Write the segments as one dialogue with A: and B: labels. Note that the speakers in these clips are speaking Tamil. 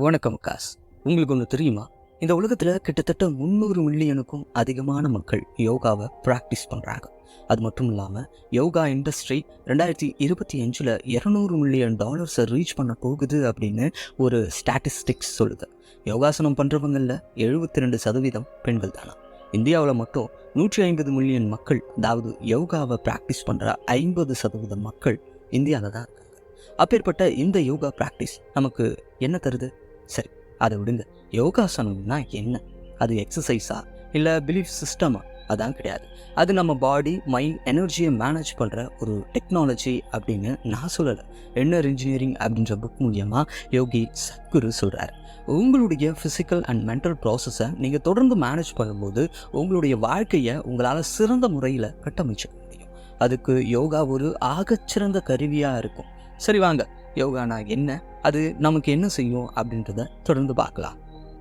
A: வணக்கம் காஸ். உங்களுக்கு ஒன்று தெரியுமா? இந்த உலகத்தில் கிட்டத்தட்ட முந்நூறு மில்லியனுக்கும் அதிகமான மக்கள் யோகாவை ப்ராக்டிஸ் பண்ணுறாங்க அது மட்டும் இல்லாமல் யோகா இண்டஸ்ட்ரி ரெண்டாயிரத்தி இருபத்தி அஞ்சில் இரநூறு மில்லியன் டாலர்ஸை ரீச் பண்ண போகுது அப்படின்னு ஒரு ஸ்டாட்டிஸ்டிக்ஸ் சொல்லுது. யோகாசனம் பண்ணுறவங்களில் எழுபத்தி ரெண்டு சதவீதம் பெண்கள் தானா? இந்தியாவில் மட்டும் நூற்றி ஐம்பது மில்லியன் மக்கள் அதாவது யோகாவை ப்ராக்டிஸ் பண்ணுற ஐம்பது சதவீதம் மக்கள் இந்தியாவில் தான் இருக்காங்க. அப்பேற்பட்ட இந்த யோகா ப்ராக்டிஸ் நமக்கு என்ன தருது? சரி அதை விடுங்க. யோகாசனம்னா என்ன? அது எக்ஸசைஸா இல்லை பிலீஃப் சிஸ்டமா அதான் கிடையாது. அது நம்ம பாடி மைண்ட் எனர்ஜியை மேனேஜ் பண்ணுற ஒரு டெக்னாலஜி அப்படின்னு நான் சொல்லலை. என்னர் இன்ஜினியரிங் அப்படின்ற புக் மூலியமாக யோகி சத்குரு சொல்கிறார் உங்களுடைய ஃபிசிக்கல் அண்ட் மென்டல் ப்ராசஸை நீங்கள் தொடர்ந்து மேனேஜ் பண்ணும்போது உங்களுடைய வாழ்க்கையை உங்களால் சிறந்த முறையில் கட்டமைச்சிக்க முடியும். அதுக்கு யோகா ஒரு ஆகச்சிறந்த கருவியாக இருக்கும். சரி வாங்க. யோகானா என்ன? அது நமக்கு என்ன செய்யும் அப்படின்றத தொடர்ந்து பார்க்கலாம்.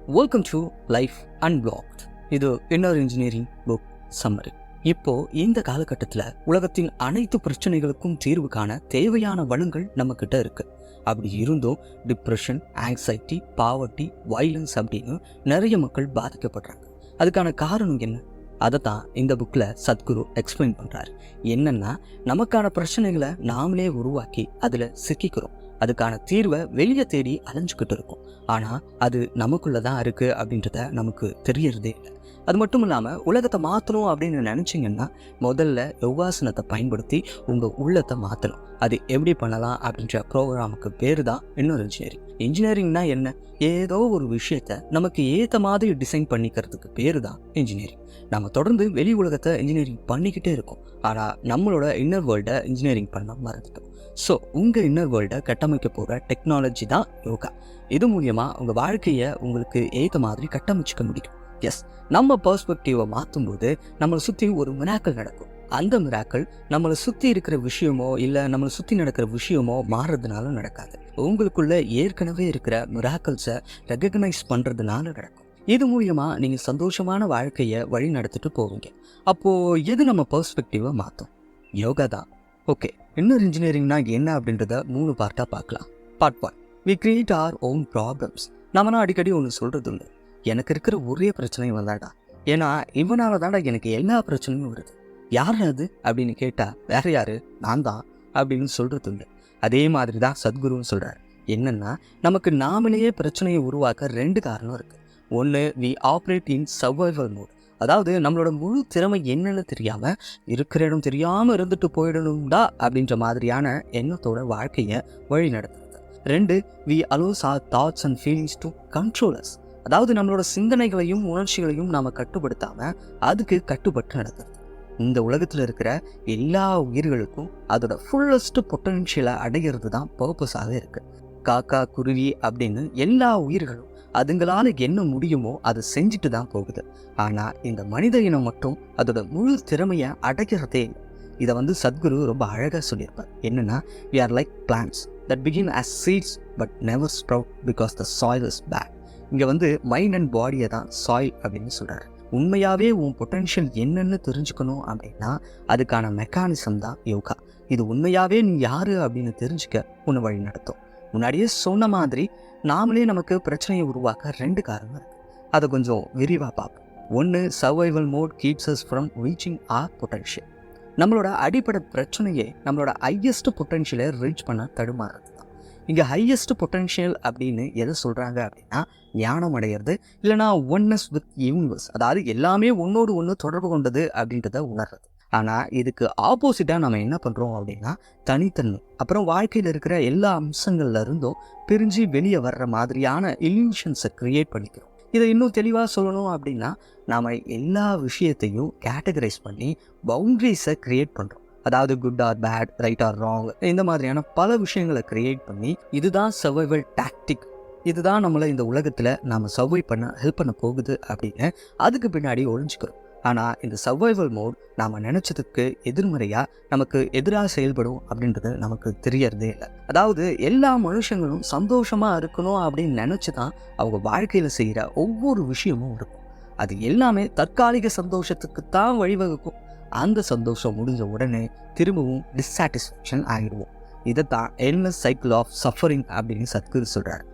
A: வெல்கம் டு லைஃப் அன்பிளாக்ட் இது இன்னர் இன்ஜினியரிங் புக் சம்மரி இப்போ இந்த காலகட்டத்தில் உலகத்தின் அனைத்து பிரச்சனைகளுக்கும் தீர்வு காண தேவையான வளங்கள் நம்ம கிட்ட இருக்கு. அப்படி இருந்தும் டிப்ரெஷன் ஆங்ஸைட்டி பாவர்ட்டி வைலன்ஸ் அப்படின்னு நிறைய மக்கள் பாதிக்கப்படுறாங்க. அதுக்கான காரணம் என்ன? அதை தான் இந்த புக்கில் சத்குரு எக்ஸ்பிளைன் பண்ணுறாரு என்னென்னா நமக்கான பிரச்சனைகளை நாமளே உருவாக்கி அதில் சிக்கிக்கிறோம். அதுக்கான தீர்வை வெளியே தேடி அலைஞ்சுக்கிட்டு இருக்கும். ஆனால் அது நமக்குள்ளே தான் இருக்குது அப்படின்றத நமக்கு தெரியறதே இல்லை. அது மட்டும் இல்லாமல் உலகத்தை மாற்றணும் அப்படின்னு நினச்சிங்கன்னா முதல்ல யோகாசனத்தை பயன்படுத்தி உங்கள் உள்ளத்தை மாற்றணும் அது எப்படி பண்ணலாம் அப்படின்ற ப்ரோக்ராமுக்கு பேர் தான் இன்னொரு இன்ஜினியரிங் இன்ஜினியரிங்னா என்ன? ஏதோ ஒரு விஷயத்த நமக்கு ஏற்ற மாதிரி டிசைன் பண்ணிக்கிறதுக்கு பேர் தான் இன்ஜினியரிங் நம்ம தொடர்ந்து வெளி உலகத்தை இன்ஜினியரிங் பண்ணிக்கிட்டே இருக்கோம். ஆனால் நம்மளோட இன்னர் வேர்ல்டை இன்ஜினியரிங் பண்ண மறந்துட்டோம் ஸோ உங்கள் இன்னர் வேர்ல்டை கட்டமைக்க போகிற டெக்னாலஜி தான் யோகா. இது மூலியமாக உங்கள் வாழ்க்கையை உங்களுக்கு ஏற்ற மாதிரி கட்டமைச்சிக்க முடியும். எஸ் நம்ம பர்ஸ்பெக்டிவை மாற்றும்போது நம்மளை சுற்றி ஒரு மிராக்கள் நடக்கும். அந்த மிராக்கள் நம்மளை சுற்றி இருக்கிற விஷயமோ இல்லை நம்மளை சுற்றி நடக்கிற விஷயமோ மாறுறதுனால நடக்காது. உங்களுக்குள்ள ஏற்கனவே இருக்கிற மிராக்கல்ஸை ரெகக்னைஸ் பண்ணுறதுனால நடக்கும். இது மூலியமாக நீங்கள் சந்தோஷமான வாழ்க்கையை வழி நடத்திட்டு போவீங்க. அப்போது எது நம்ம பர்ஸ்பெக்டிவை மாற்றும் யோகா தான். ஓகே இன்னொரு இன்ஜினியரிங்னா என்ன அப்படின்றத மூணு பார்ட்டாக பார்க்கலாம். Part one we create our own problems நம்மனா அடிக்கடி ஒன்று சொல்கிறது உண்டு எனக்கு இருக்கிற ஒரே பிரச்சனையும் வந்தாடா ஏன்னா இவனால தாடா எனக்கு எல்லா பிரச்சனையும் வருது. யார் அது? அப்படின்னு கேட்டால் வேற யாரு? நான் தான் அப்படின்னு சொல்கிறது உண்டு. அதே மாதிரி தான் சத்குருன்னு சொல்கிறார் என்னென்னா நமக்கு நாமளேயே பிரச்சனையை உருவாக்க ரெண்டு காரணம் இருக்குது ஒன்று we operate in survival mode அதாவது நம்மளோட முழு திறமை என்னன்னு தெரியாமல் இருக்கிற இடம் தெரியாமல் இருந்துட்டு போயிடணும்டா அப்படின்ற மாதிரியான எண்ணத்தோட வாழ்க்கையை வழி நடத்துறது ரெண்டு we allows our thoughts and feelings to controllers அதாவது நம்மளோட சிந்தனைகளையும் உணர்ச்சிகளையும் நாம் கட்டுப்படுத்தாமல் அதுக்கு கட்டுப்பட்டு நடக்கிறது இந்த உலகத்தில் இருக்கிற எல்லா உயிர்களுக்கும் அதோட ஃபுல்லஸ்ட் பொட்டன்ஷியலை அடையிறது தான் பர்பஸாக இருக்குது காக்கா குருவி அப்படின்னு எல்லா உயிர்களும் அதுங்களால என்ன முடியுமோ அதை செஞ்சுட்டு தான் போகுது. ஆனால் இந்த மனித இனம் மட்டும் அதோட முழு திறமையை அடைக்கிறதே இல்லை. இதை வந்து சத்குரு ரொம்ப அழகாக சொல்லியிருப்பார். என்னென்னா we are like plants that begin as seeds but never sprout because the soil is bad இங்கே வந்து மைண்ட் அண்ட் பாடியை தான் சாயில் அப்படின்னு சொல்கிறாரு உண்மையாகவே உன் பொட்டென்ஷியல் என்னென்னு தெரிஞ்சுக்கணும் அப்படின்னா அதுக்கான மெக்கானிசம் தான் யோகா இது உண்மையாகவே நீ யார் அப்படின்னு தெரிஞ்சுக்க உன்னை வழி நடத்தும். முன்னாடியே சொன்ன மாதிரி நாமளே நமக்கு பிரச்சனையை உருவாக்க ரெண்டு காரணம் இருக்குது அதை கொஞ்சம் விரிவாக பார்ப்போம். ஒன்று survival mode keeps us from reaching our potential நம்மளோட அடிப்படை பிரச்சனையே நம்மளோட ஹையஸ்ட் பொட்டன்ஷியலை ரீச் பண்ண தடுமாறுது. இங்கே ஹையஸ்ட் பொட்டன்ஷியல் அப்படின்னு எதை சொல்கிறாங்க அப்படின்னா ஞானம் அடையிறது இல்லைனா ஒன்னஸ் வித் யூனிவர்ஸ் அதாவது எல்லாமே ஒன்றோடு ஒன்று தொடர்பு கொண்டது அப்படின்றத உணர்றது. ஆனால் இதுக்கு ஆப்போசிட்டாக நம்ம என்ன பண்ணுறோம் அப்படின்னா தனித்தன்மை. அப்புறம் வாழ்க்கையில் இருக்கிற எல்லா அம்சங்கள்ல இருந்தும் பிரிஞ்சு வெளியே வர்ற மாதிரியான இல்யூஷன்ஸை க்ரியேட் பண்ணிக்கிறோம். இதை இன்னும் தெளிவாக சொல்லணும் அப்படின்னா நாம் எல்லா விஷயத்தையும் கேட்டகரைஸ் பண்ணி பவுண்ட்ரிஸை க்ரியேட் பண்ணுறோம் அதாவது good or bad right or wrong இந்த மாதிரியான பல விஷயங்களை க்ரியேட் பண்ணி இதுதான் சர்வைவல் டாக்டிக் இதுதான் நம்மளை இந்த உலகத்தில் நாம் சர்வை பண்ண ஹெல்ப் பண்ண போகுது அப்படின்னு அதுக்கு பின்னாடி ஒழிஞ்சுக்கிறோம் ஆனால் இந்த சர்வைவல் மோட் நாம் நினச்சதுக்கு எதிர்மறையாக நமக்கு எதிராக செயல்படும் அப்படின்றது நமக்கு தெரியறதே இல்லை. அதாவது எல்லா மனுஷங்களும் சந்தோஷமாக இருக்கணும் அப்படின்னு நினச்சி தான் அவங்க வாழ்க்கையில் செய்கிற ஒவ்வொரு விஷயமும் இருக்கும். அது எல்லாமே தற்காலிக சந்தோஷத்துக்கு தான் வழிவகுக்கும். அந்த சந்தோஷம் முடிஞ்ச உடனே திரும்பவும் டிஸாட்டிஸ்ஃபேக்ஷன் ஆகிடுவோம் இதை தான் என்லெஸ் சைக்கிள் ஆஃப் சஃபரிங் அப்படின்னு சத்குரு சொல்கிறார்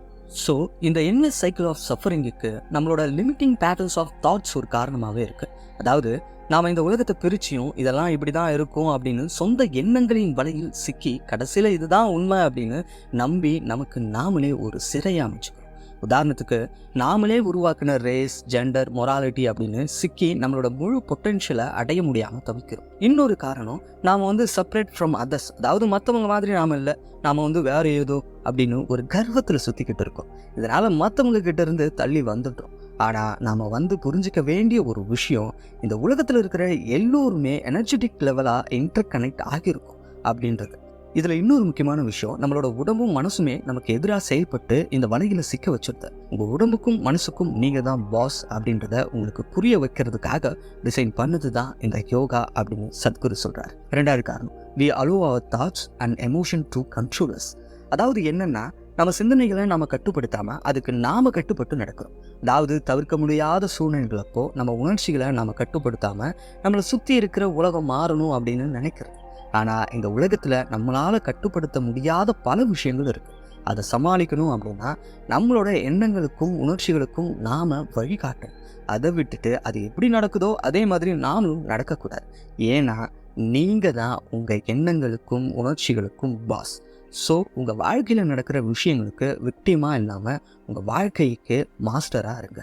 A: ஸோ இந்த என்ன சைக்கிள் ஆஃப் சஃபரிங்குக்கு நம்மளோட லிமிட்டிங் பேட்டர்ன்ஸ் ஆஃப் தாட்ஸ் ஒரு காரணமாகவே இருக்குது அதாவது நாம் இந்த உலகத்தை பிரிச்சியும் இதெல்லாம் இப்படி தான் இருக்கும் அப்படின்னு சொந்த எண்ணங்களின் வலையில் சிக்கி கடைசியில் இதுதான் உண்மை அப்படின்னு நம்பி நமக்கு நாமளே ஒரு சிறையை அமைச்சுக்கிறோம். உதாரணத்துக்கு நாமளே உருவாக்கின ரேஸ் ஜெண்டர் மொராலிட்டி அப்படின்னு சிக்கி நம்மளோட முழு பொட்டென்ஷியலை அடைய முடியாமல் தவிக்கிறோம். இன்னொரு காரணம் நாம் வந்து செப்பரேட் ஃப்ரம் அதர்ஸ் அதாவது மற்றவங்க மாதிரி நாம் இல்லை நாம் வந்து வேற ஏதோ அப்படின்னு ஒரு கர்வத்தில் சுற்றிக்கிட்டு இருக்கோம். இதனால் மற்றவங்க கிட்டேருந்து தள்ளி வந்துட்டோம். ஆனால் நாம் வந்து புரிஞ்சிக்க வேண்டிய ஒரு விஷயம் இந்த உலகத்தில் இருக்கிற எல்லோருமே எனர்ஜெட்டிக் லெவலாக இன்டர் கனெக்ட் ஆகியிருக்கும் அப்படின்றது. இதில் இன்னொரு முக்கியமான விஷயம் நம்மளோட உடம்பும் மனசுமே நமக்கு எதிராக செயல்பட்டு இந்த வலையில் சிக்க வச்சுருது. உங்கள் உடம்புக்கும் மனசுக்கும் நீங்கள் தான் பாஸ் அப்படின்றத உங்களுக்கு புரிய வைக்கிறதுக்காக டிசைன் பண்ணது தான் இந்த யோகா அப்படின்னு சத்குரு சொல்கிறார் ரெண்டாவது காரணம் we allow our thoughts and emotion to controllers அதாவது என்னென்னா நம்ம சிந்தனைகளை நாம் கட்டுப்படுத்தாமல் அதுக்கு நாம் கட்டுப்பட்டு நடக்கிறோம். அதாவது தவிர்க்க முடியாத சூழ்நிலைகளப்போ நம்ம உணர்ச்சிகளை நாம் கட்டுப்படுத்தாமல் நம்மளை சுற்றி இருக்கிற உலகம் மாறணும் அப்படின்னு நினைக்கிறோம். ஆனால் இந்த உலகத்தில் நம்மளால் கட்டுப்படுத்த முடியாத பல விஷயங்கள் இருக்குது அதை சமாளிக்கணும் அப்படின்னா நம்மளோட எண்ணங்களுக்கும் உணர்ச்சிகளுக்கும் நாம் வழிகாட்டணும். அதை விட்டுட்டு அது எப்படி நடக்குதோ அதே மாதிரி நானும் நடக்கக்கூடாது. ஏன்னா நீங்கள் தான் உங்கள் எண்ணங்களுக்கும் உணர்ச்சிகளுக்கும் பாஸ் ஸோ உங்கள் வாழ்க்கையில் நடக்கிற விஷயங்களுக்கு விக்டிமாக இல்லாமல் உங்கள் வாழ்க்கைக்கு மாஸ்டராக இருங்க.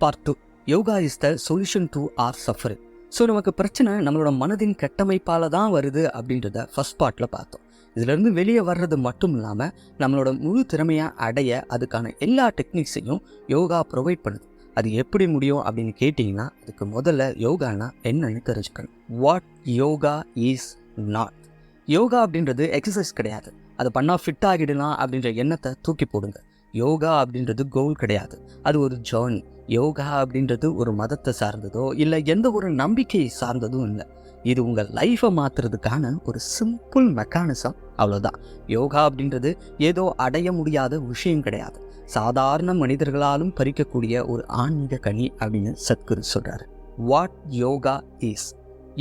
A: Part two yoga is the solution to our suffering so நமக்கு பிரச்சனை நம்மளோட மனதின் கட்டமைப்பால் தான் வருது அப்படின்றத ஃபஸ்ட் பார்ட்டில் பார்த்தோம். இதிலேருந்து வெளியே வர்றது மட்டும் இல்லாமல் நம்மளோட முழு திறமையாக அடைய அதுக்கான எல்லா டெக்னிக்ஸையும் யோகா ப்ரொவைட் பண்ணுது. அது எப்படி முடியும் அப்படின்னு கேட்டிங்கன்னா அதுக்கு முதல்ல யோகானா என்னன்னு தெரிஞ்சுக்கணும். What yoga is not yoga அப்படின்றது எக்ஸசைஸ் கிடையாது. அதை பண்ணால் ஃபிட் ஆகிடலாம் அப்படின்ற எண்ணத்தை தூக்கி போடுங்க. யோகா அப்படின்றது கோல் கிடையாது. அது ஒரு ஜேர்னி யோகா அப்படின்றது ஒரு மதத்தை சார்ந்ததோ இல்லை எந்த ஒரு நம்பிக்கையை சார்ந்ததும் இல்லை. இது உங்கள் லைஃப்பை மாற்றுறதுக்கான ஒரு சிம்பிள் மெக்கானிசம் அவ்வளோதான் யோகா அப்படின்றது ஏதோ அடைய முடியாத விஷயம் கிடையாது. சாதாரண மனிதர்களாலும் பறிக்கக்கூடிய ஒரு ஆன்மீக கனி அப்படின்னு சத்குரு சொல்கிறார் வாட் யோகா இஸ்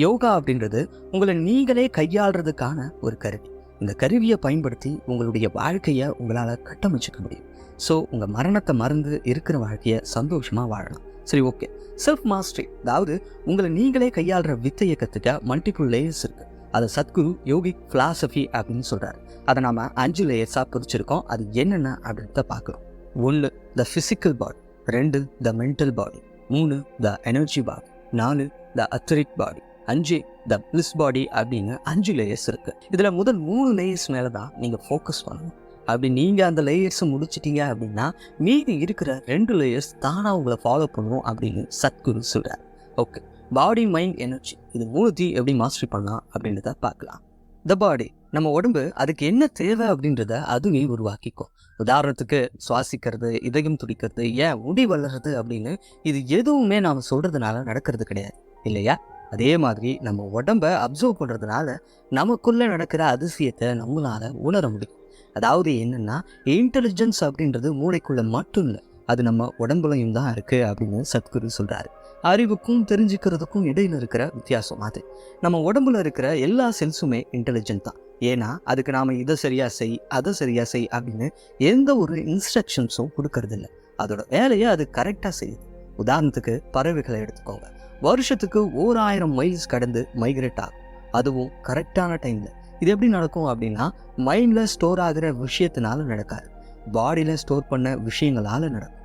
A: யோகா அப்படின்றது உங்களை நீங்களே கையாளுறதுக்கான ஒரு கருவி. இந்த கருவியை பயன்படுத்தி உங்களுடைய வாழ்க்கையை உங்களால் கட்டமைச்சிக்க முடியும். ஸோ உங்கள் மரணத்தை மறந்து இருக்கிற வாழ்க்கையை சந்தோஷமாக வாழலாம். சரி ஓகே செல்ஃப் மாஸ்டரி அதாவது உங்களை நீங்களே கையாளுற வித்தையை கற்றுக்க மல்டிபிள் லேயர்ஸ் இருக்குது அதை சத்குரு யோகிக் ஃபிலாசபி அப்படின்னு சொல்கிறார் அதை நாம் அஞ்சு லேயர்ஸாக பிரிச்சிருக்கோம். அது என்னென்ன அப்படின்றத பார்க்குறோம். ஒன்று த ஃபிசிக்கல் பாடி ரெண்டு த மென்டல் பாடி மூணு த எனர்ஜி பாடி நாலு த அத்தரிக் பாடி அஞ்சு த பிளிஸ் பாடி அப்படின்னு அஞ்சு லேயர்ஸ் இருக்குது இதில் முதல் மூணு லேயர்ஸ் மேலே தான் நீங்கள் ஃபோக்கஸ் பண்ணணும். அப்படி நீங்கள் அந்த லேயர்ஸை முடிச்சிட்டீங்க அப்படின்னா மீதி இருக்கிற ரெண்டு லேயர்ஸ் தானாக உங்களை ஃபாலோ பண்ணுவோம் அப்படின்னு சத்குரு சொல்கிறார் ஓகே பாடி மைண்ட் எனர்ஜி இது மூணுத்தையும் எப்படி மாஸ்டர் பண்ணலாம் அப்படின்றத பார்க்கலாம். த பாடி நம்ம உடம்பு அதுக்கு என்ன தேவை அப்படின்றத அதுவே உருவாக்கிக்கும். உதாரணத்துக்கு சுவாசிக்கிறது இதயம் துடிக்கிறது ஏன் முடி வளர்றது அப்படின்னு இது எதுவுமே நாம் சொல்கிறதுனால நடக்கிறது கிடையாது. இல்லையா? அதே மாதிரி நம்ம உடம்ப அப்சர்வ் பண்ணுறதுனால நமக்குள்ளே நடக்கிற அதிசயத்தை நம்மளால் உணர முடியும். அதாவது என்னென்னா இன்டெலிஜென்ஸ் அப்படின்றது மூளைக்குள்ளே மட்டும் இல்லை அது நம்ம உடம்புலையும் தான் இருக்குது அப்படின்னு சத்குரு சொல்கிறாரு அறிவுக்கும் தெரிஞ்சுக்கிறதுக்கும் இடையில் இருக்கிற வித்தியாசம் அது. நம்ம உடம்புல இருக்கிற எல்லா செல்ஸுமே இன்டெலிஜென்ட் தான். ஏன்னா அதுக்கு நாம் இதை சரியாக செய் அதை சரியாக செய் அப்படின்னு எந்த ஒரு இன்ஸ்ட்ரக்ஷன்ஸும் கொடுக்கறதில்ல. அதோட வேலையை அது கரெக்டாக செய்யுது. உதாரணத்துக்கு பறவைகளை எடுத்துக்கோங்க. வருஷத்துக்கு ஓர் ஆயிரம் மைல்ஸ் கடந்து மைக்ரேட் ஆகும். அதுவும் கரெக்டான டைமில் இது எப்படி நடக்கும் அப்படின்னா மைண்டில் ஸ்டோர் ஆகிற விஷயத்தினால நடக்காது. பாடியில் ஸ்டோர் பண்ண விஷயங்களால் நடக்கும்.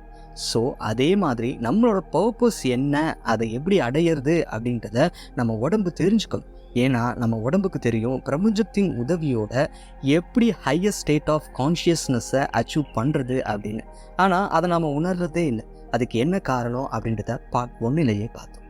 A: ஸோ அதே மாதிரி நம்மளோட பர்பஸ் என்ன அதை எப்படி அடையிறது அப்படின்றத நம்ம உடம்பு தெரிஞ்சுக்கணும். ஏன்னா நம்ம உடம்புக்கு தெரியும் பிரபஞ்சத்தின் உதவியோட எப்படி ஹையர் ஸ்டேட் ஆஃப் கான்ஷியஸ்னஸை அச்சீவ் பண்ணுறது அப்படின்னு. ஆனால் அதை நம்ம உணர்றதே இல்லை. அதுக்கு என்ன காரணம் அப்படின்றத பார்ட் ஒன்றிலேயே பார்த்தோம்.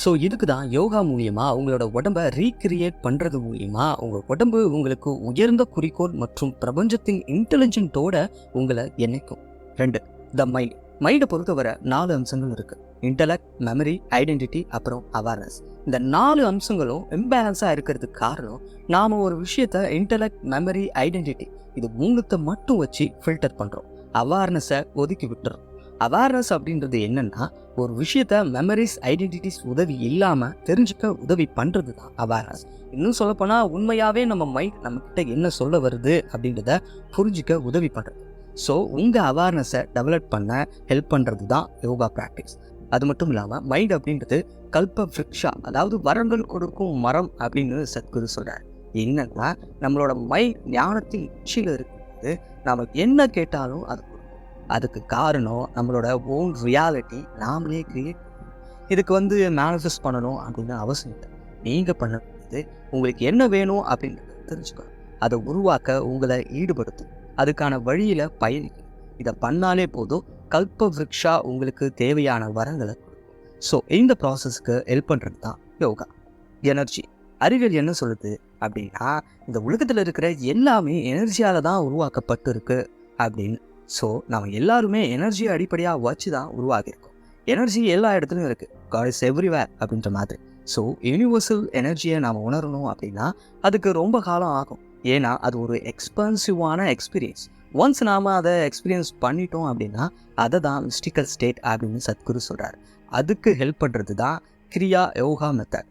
A: ஸோ இதுக்கு தான் யோகா மூலியமா உங்களோட உடம்பை ரீக்ரியேட் பண்ணுறது மூலியமா உங்கள் உடம்பு உங்களுக்கு உயர்ந்த குறிக்கோள் மற்றும் பிரபஞ்சத்தின் இன்டெலிஜென்ட்டோட உங்களை இணைக்கும். ரெண்டு த மைண்ட் மைண்டை பொறுத்தவரை நாலு அம்சங்கள் இருக்கு. இன்டலெக்ட் மெமரி ஐடென்டிட்டி அப்புறம் அவேர்னஸ் இந்த நாலு அம்சங்களும் இம்பேலன்ஸாக இருக்கிறதுக்கு காரணம் நாம் ஒரு விஷயத்த இன்டலெக்ட் மெமரி ஐடென்டிட்டி இது மூணுத்தை மட்டும் வச்சு ஃபில்டர் பண்ணுறோம் அவேர்னஸை ஒதுக்கி விட்டுறோம். அவேர்னஸ் அப்படின்றது என்னன்னா ஒரு விஷயத்த மெமரிஸ் ஐடென்டிட்டிஸ் உதவி இல்லாமல் தெரிஞ்சுக்க உதவி பண்ணுறது தான் அவேர்னஸ் இன்னும் சொல்லப்போனால் உண்மையாகவே நம்ம மைண்ட் நம்மக்கிட்ட என்ன சொல்ல வருது அப்படின்றத புரிஞ்சுக்க உதவி பண்ணுறது ஸோ உங்கள் அவேர்னஸை டெவலப் பண்ண ஹெல்ப் பண்ணுறது தான் யோகா ப்ராக்டிஸ் அது மட்டும் இல்லாமல் மைண்ட் அப்படின்றது கல்ப ஃப்ரிக்ஷா அதாவது வரங்கள் கொடுக்கும் மரம் அப்படின்னு சத்குரு சொல்கிறார் என்னன்னா நம்மளோட மைண்ட் ஞானத்தின் உச்சியில் இருக்கும்போது நாம் என்ன கேட்டாலும் அது அதுக்கு காரணம் நம்மளோட ஓன் ரியாலிட்டி நாமளே கிரியேட் இதுக்கு வந்து மேனிஃபெஸ்ட் பண்ணணும் அப்படின்னு அவசியம் இல்லை. நீங்கள் பண்ணது உங்களுக்கு என்ன வேணும் அப்படின்னு தெரிஞ்சுக்கணும். அதை உருவாக்க உங்களை ஈடுபடுத்தும். அதுக்கான வழியில் பயிர் இதை பண்ணாலே போதும் கல்ப விரக்ஷா உங்களுக்கு தேவையான வரங்களை ஸோ இந்த ப்ராசஸ்க்கு ஹெல்ப் பண்ணுறது தான் யோகா. எனர்ஜி. அறிவியல் என்ன சொல்லுது அப்படின்னா இந்த உலகத்தில் இருக்கிற எல்லாமே எனர்ஜியால் தான் உருவாக்கப்பட்டு இருக்கு அப்படின்னு ஸோ நம்ம எல்லாருமே எனர்ஜியை அடிப்படையாக வச்சு தான் உருவாகியிருக்கோம் எனர்ஜி எல்லா இடத்துலையும் இருக்குது காட் இஸ் எவ்ரிவேர் அப்படின்ற மாதிரி. ஸோ யூனிவர்சல் எனர்ஜியை நாம் உணரணும் அப்படின்னா அதுக்கு ரொம்ப காலம் ஆகும். ஏன்னா அது ஒரு எக்ஸ்பென்சிவான எக்ஸ்பீரியன்ஸ் ஒன்ஸ் நாம் அதை எக்ஸ்பீரியன்ஸ் பண்ணிட்டோம் அப்படின்னா அதை தான் மிஸ்டிக்கல் ஸ்டேட் அப்படின்னு சத்குரு சொல்கிறார் அதுக்கு ஹெல்ப் பண்ணுறது தான் கிரியா யோகா மெத்தட்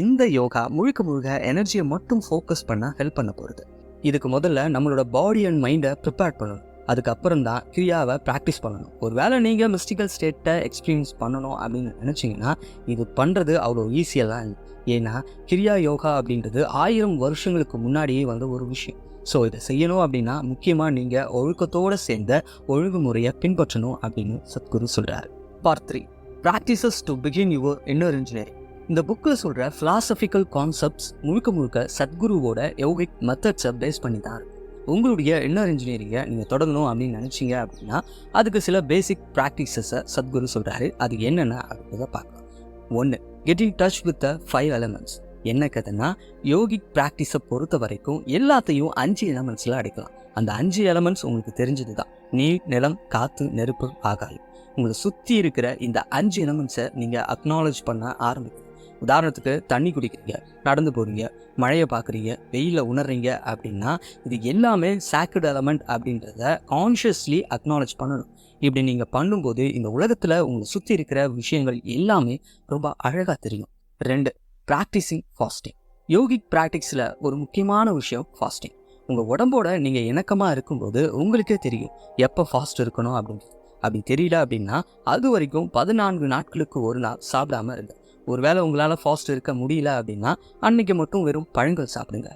A: இந்த யோகா முழுக்க முழுக்க எனர்ஜியை மட்டும் ஃபோக்கஸ் பண்ண ஹெல்ப் பண்ண போகிறது இதுக்கு முதல்ல நம்மளோட பாடி அண்ட் மைண்டை ப்ரிப்பேர் பண்ணணும். அதுக்கப்புறம் தான் கிரியாவை ப்ராக்டிஸ் பண்ணணும். ஒரு வேளை நீங்கள் மிஸ்டிக்கல் ஸ்டேட்டை எக்ஸ்பீரியன்ஸ் பண்ணணும் அப்படின்னு நினச்சிங்கன்னா இது பண்ணுறது அவ்வளோ ஈஸியெல்லாம் இல்லை. ஏன்னா கிரியா யோகா அப்படின்றது ஆயிரம் வருஷங்களுக்கு முன்னாடியே வந்த ஒரு விஷயம். ஸோ இதை செய்யணும் அப்படின்னா முக்கியமாக நீங்கள் ஒழுக்கத்தோடு சேர்ந்த ஒழுங்குமுறையை பின்பற்றணும் அப்படின்னு சத்குரு சொல்கிறார் part three practices to begin your inner engineering இந்த புக்கில் சொல்கிற ஃபிலாசபிக்கல் கான்செப்ட்ஸ் முழுக்க முழுக்க சத்குருவோட யோகிக் மெத்தட்ஸை பேஸ் பண்ணி தான் இருக்கும் உங்களுடைய இன்னர் இன்ஜினியரிங்கை நீங்கள் தொடங்கணும் அப்படின்னு நினச்சிங்க அப்படின்னா அதுக்கு சில பேசிக் ப்ராக்டிசஸை சத்குரு சொல்கிறாரு அது என்னென்ன அப்படின்றத பார்க்கலாம். ஒன்று getting touch with the five elements என்ன கதைன்னா யோகிக் ப்ராக்டிஸை பொறுத்த வரைக்கும் எல்லாத்தையும் அஞ்சு எலமெண்ட்ஸில் அடைக்கலாம். அந்த அஞ்சு எலமெண்ட்ஸ் உங்களுக்கு தெரிஞ்சது தான் நீர் நிலம் காற்று நெருப்பு ஆகாயம். உங்களை சுற்றி இருக்கிற இந்த அஞ்சு எலமெண்ட்ஸை நீங்கள் அக்னாலஜ் பண்ண ஆரம்பிக்கும் உதாரணத்துக்கு தண்ணி குடிக்கிறீங்க நடந்து போகிறீங்க மழையை பார்க்குறீங்க வெயிலில் உணர்றீங்க அப்படின்னா இது எல்லாமே சாக்ரட் எலமெண்ட் அப்படின்றத கான்ஷியஸ்லி அக்னாலேஜ் பண்ணணும். இப்படி நீங்கள் பண்ணும்போது இந்த உலகத்தில் உங்களை சுற்றி இருக்கிற விஷயங்கள் எல்லாமே ரொம்ப அழகாக தெரியும். ரெண்டு ப்ராக்டிஸிங் ஃபாஸ்டிங் யோகிக் ப்ராக்டிக்ஸில் ஒரு முக்கியமான விஷயம் ஃபாஸ்டிங் உங்கள் உடம்போட நீங்கள் இணக்கமாக இருக்கும்போது உங்களுக்கே தெரியும் எப்போ ஃபாஸ்ட் இருக்கணும் அப்படின்னு. அப்படி தெரியல அப்படின்னா அது வரைக்கும் பதினான்கு நாட்களுக்கு ஒரு நாள் சாப்பிடாம இருங்க. ஒருவேளை உங்களால் ஃபாஸ்ட் இருக்க முடியல அப்படின்னா அன்னைக்கு மட்டும் வெறும் பழங்கள் சாப்பிடுங்க.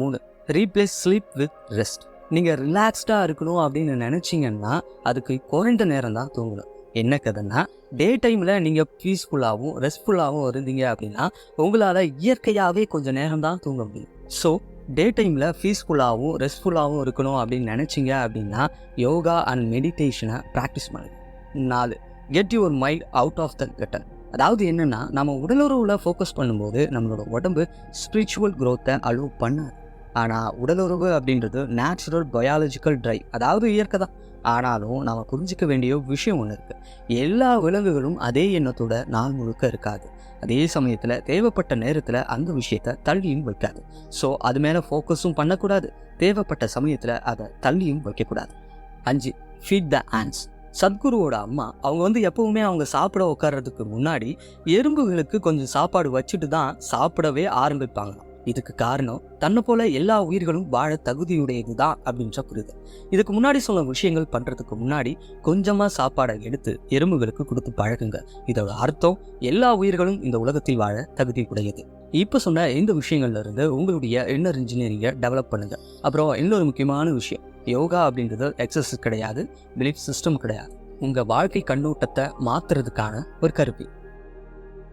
A: மூணு ரீப்ளேஸ் ஸ்லீப் வித் ரெஸ்ட் நீங்கள் ரிலாக்ஸ்டாக இருக்கணும் அப்படின்னு நினச்சிங்கன்னா அதுக்கு குறைந்த நேரம் தான் தூங்கணும். என்ன கதைன்னா டே டைமில் நீங்கள் பீஸ்ஃபுல்லாகவும் ரெஸ்ட்ஃபுல்லாகவும் இருந்தீங்க அப்படின்னா உங்களால் இயற்கையாகவே கொஞ்சம் நேரம் தான் தூங்க முடியும். ஸோ டே டைமில் பீஸ்ஃபுல்லாகவும் ரெஸ்ட்ஃபுல்லாகவும் இருக்கணும் அப்படின்னு நினச்சிங்க அப்படின்னா யோகா அண்ட் மெடிடேஷனை ப்ராக்டிஸ் பண்ணுங்க. நாலு get your mind out of the gutter அதாவது என்னென்னா நம்ம உடலுறவில் ஃபோக்கஸ் பண்ணும்போது நம்மளோட உடம்பு ஸ்பிரிச்சுவல் க்ரோத்தை அலோவ் பண்ணாது. ஆனால் உடலுறவு அப்படின்றது நேச்சுரல் பயாலஜிக்கல் ட்ரை அதாவது இயற்கை தான். ஆனாலும் நாம் புரிஞ்சிக்க வேண்டிய விஷயம் ஒன்று இருக்குது எல்லா விலங்குகளும் அதே எண்ணத்தோட நாள் முழுக்க இருக்காது. அதே சமயத்தில் தேவைப்பட்ட நேரத்தில் அந்த விஷயத்தை தள்ளியும் வைக்காது. ஸோ அது மேலே ஃபோக்கஸும் பண்ணக்கூடாது. தேவைப்பட்ட சமயத்தில் அதை தள்ளியும் வைக்கக்கூடாது. அஞ்சு ஃபீட் த ஆன்ஸ் சத்குருவோட அம்மா அவங்க வந்து எப்பவுமே அவங்க சாப்பிட உட்கார்றதுக்கு முன்னாடி எறும்புகளுக்கு கொஞ்சம் சாப்பாடு வச்சுட்டு தான் சாப்பிடவே ஆரம்பிப்பாங்க இதுக்கு காரணம் தன்னை போல எல்லா உயிர்களும் வாழ தகுதியுடையது தான் அப்படின்ற புரிதல். இதுக்கு முன்னாடி சொன்ன விஷயங்கள் பண்றதுக்கு முன்னாடி கொஞ்சமா சாப்பாடை எடுத்து எறும்புகளுக்கு கொடுத்து பழகுங்க. இதோட அர்த்தம் எல்லா உயிர்களும் இந்த உலகத்தில் வாழ தகுதி உடையது இப்போ சொன்ன இந்த விஷயங்கள்ல இருந்து உங்களுடைய இன்னர் இன்ஜினியரிங்கை டெவலப் பண்ணுங்க. அப்புறம் இன்னொரு முக்கியமான விஷயம் யோகா அப்படின்றது எக்ஸசைஸ் கிடையாது. பிலீஃப் சிஸ்டம் கிடையாது. உங்கள் வாழ்க்கை கண்ணோட்டத்தை மாற்றுறதுக்கான ஒரு கருவி.